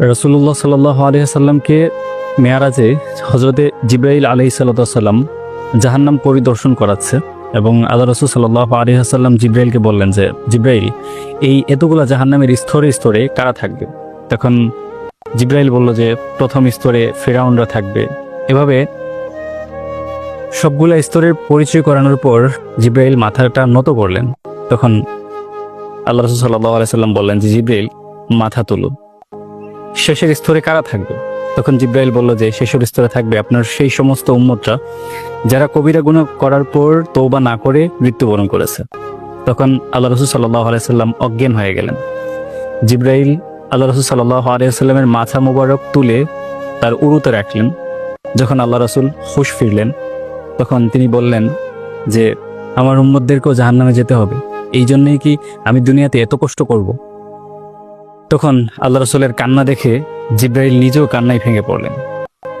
রসুল্লাহ সাল্লাহ আলহিহাল্লামকে মেয়ারাজে হজরতে জিব্রাইল আলহি সাল্লাম জাহান্নাম পরিদর্শন করাচ্ছে এবং আল্লাহ রসুল সাল্লাহ আলহিহাল্লাম জিব্রাইলকে বললেন যে, জিব্রাইল, এই এতগুলা জাহান্নামের স্তরে স্তরে কারা থাকবে? তখন জিব্রাইল বলল যে, প্রথম স্তরে ফেরাউনরা থাকবে। এভাবে সবগুলা স্তরের পরিচয় করানোর পর জিব্রাইল মাথাটা নত করলেন। তখন আল্লাহ রসুল সাল্লাহ আলাইসাল্লাম বললেন যে, জিব্রাইল, মাথা তুলো। শেষের স্তরে কারা থাকবে? তখন জিব্রাইল বলল যে, শেষের স্তরে থাকবে আপনার সেই সমস্ত উম্মতরা, যারা কবিরা গুণ করার পর তৌবা না করে মৃত্যুবরণ করেছে। তখন আল্লাহ রসুল সাল্লাহ আলাইসাল্লাম অজ্ঞান হয়ে গেলেন। জিব্রাইল আল্লাহ রসুল সাল্লাহ আলাইসাল্লামের মাথা মোবারক তুলে তার উরুতে রাখলেন। যখন আল্লাহ রসুল হুশ ফিরলেন, তখন তিনি বললেন যে, আমার উম্মতদেরকেও জাহান্নামে যেতে হবে। এই জন্যই কি আমি দুনিয়াতে এত কষ্ট করব? তখন আল্লাহ রসুলের কান্না দেখে জিব্রাইল নিজেও কান্নায় ভেঙে পড়লেন।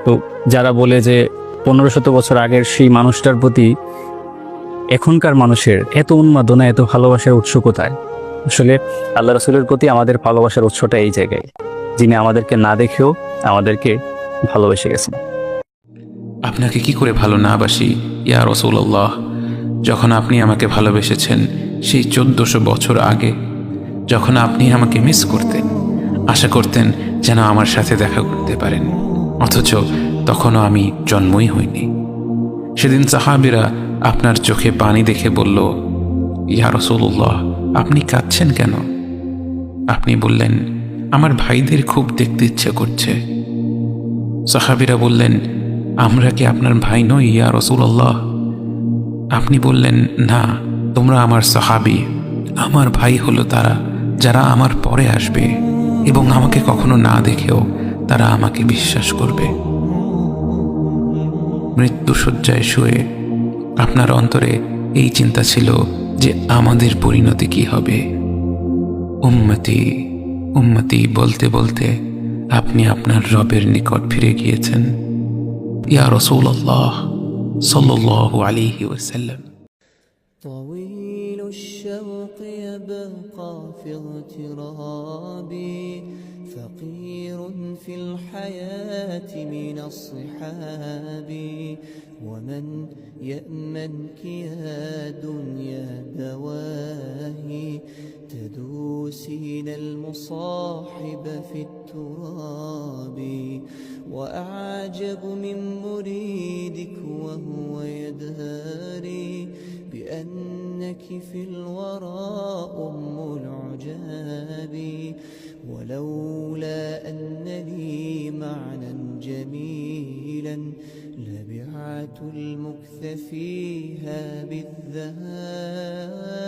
তো যারা বলে যে পনেরো শত বছর আগের সেই মানুষটার প্রতি এখনকার মানুষের এত উন্মাদনা, এত ভালোবাসার উৎস কোথায়? আসলে আল্লাহ রসুলের প্রতি আমাদের ভালোবাসার উৎসটা এই জায়গায়, যিনি আমাদেরকে না দেখেও আমাদেরকে ভালোবেসে গেছেন। আপনাকে কি করে ভালো না বাসি, ইয়া রসুল্লাহ যখন আপনি আমাকে ভালোবেসেছেন সেই চোদ্দশো বছর আগে যখন আপনি আমাকে মিস করতেন, আশা করতেন যেন আমার সাথে দেখা করতে পারেন। অথচ তখনও আমি জন্মই হইনি। সেদিন সাহাবিরা আপনার চোখে পানি দেখে বলল, ইয়া রসুল্লাহ আপনি কাঁদছেন কেন? আপনি বললেন, আমার ভাইদের খুব দেখতে ইচ্ছে করছে। সাহাবিরা বললেন, আমরা কি আপনার ভাই নই, ইয়া রসুল্লাহ আপনি বললেন, না, তোমরা আমার সাহাবি, আমার ভাই হলো তারা। যারা আমার পরে আসবে এবং আমাকে কখনো না দেখেও তারা আমাকে বিশ্বাস করবে। মৃত্যুসজ্জায় শুয়ে আপনার অন্তরে এই চিন্তা ছিল যে আমাদের পরিণতি কি হবে। উম্মতি উম্মতি বলতে বলতে আপনি আপনার রবের নিকট ফিরে গিয়েছেন। ইয়া রসৌল্লাহ সাল্লু আলিহি ওসাল্লাম الشوق يبقى في اغترابي. فقير في الحياة من الصحاب. ومن يأمنك يا دنيا دواهي. تدوسين المصاحب في التراب. وأعجب من مريدك في الورى أم العجاب. ولولا أن لي معنى جميلا لبعت المكث فيها بالذهاب.